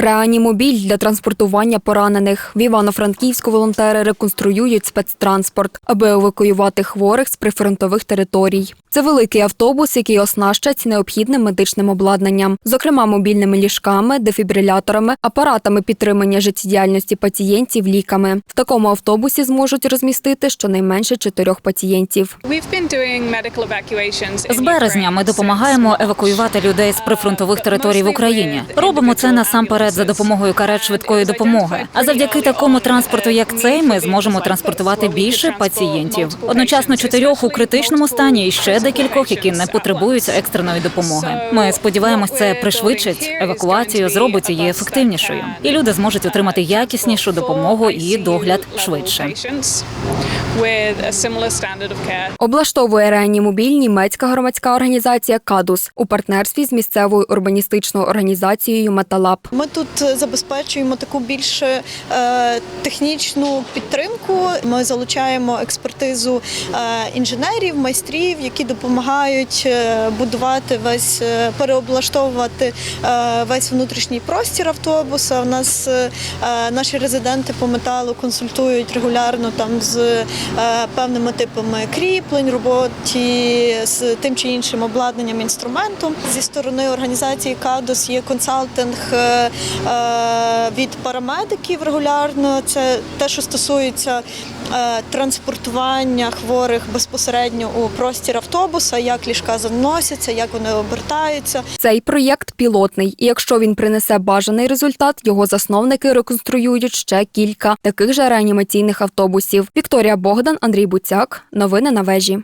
Реанімобіль для транспортування поранених. В Івано-Франківську волонтери реконструюють спецтранспорт, аби евакуювати хворих з прифронтових територій. Це великий автобус, який оснащать необхідним медичним обладнанням, зокрема мобільними ліжками, дефібриляторами, апаратами підтримання життєдіяльності пацієнтів, ліками. В такому автобусі зможуть розмістити щонайменше чотирьох пацієнтів. З березня ми допомагаємо евакуювати людей з прифронтових територій в Україні. Робимо це насамперед за допомогою карет швидкої допомоги. А завдяки такому транспорту, як цей, ми зможемо транспортувати більше пацієнтів. Одночасно чотирьох у критичному стані і ще декількох, які не потребують екстреної допомоги. Ми сподіваємось, це пришвидшить евакуацію, зробить її ефективнішою, і люди зможуть отримати якіснішу допомогу і догляд швидше. Облаштовує реанімобіль німецька громадська організація Кадус у партнерстві з місцевою урбаністичною організацією Металаб. Ми тут е, забезпечуємо таку більш е, технічну підтримку. Ми залучаємо експертизу е, інженерів, майстрів, які допомагають будувати весь, переоблаштовувати весь внутрішній простір автобуса. У нас наші резиденти по металу консультують регулярно там з певними типами кріплень, роботі з тим чи іншим обладнанням інструментом. Зі сторони організації КАДОС є консалтинг від парамедиків регулярно. Це те, що стосується е, транспортування хворих безпосередньо у простір автобуса, як ліжка заносяться, як вони обертаються. Цей проєкт пілотний, і якщо він принесе бажаний результат, його засновники реконструюють ще кілька таких же реанімаційних автобусів. Вікторія Богдан, Андрій Буцяк. Новини на вежі.